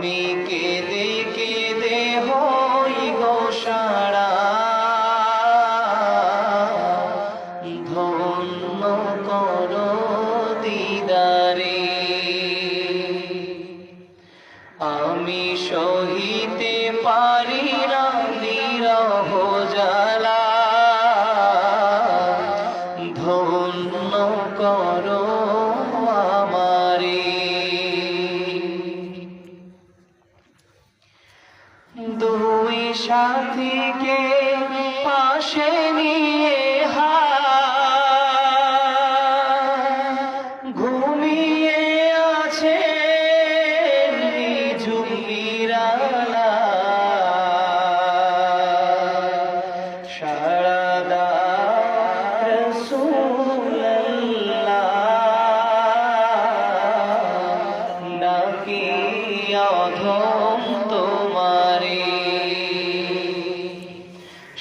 আমি কেঁদে কেঁদে দুই সাথীকে পাশে নিয়ে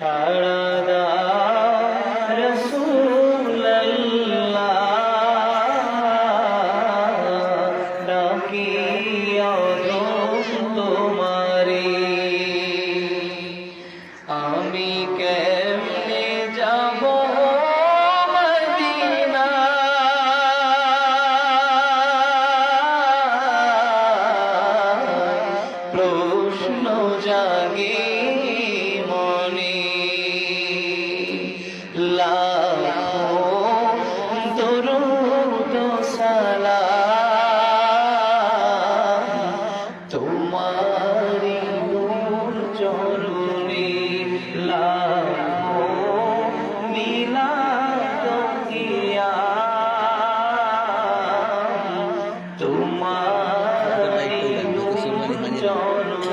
সারা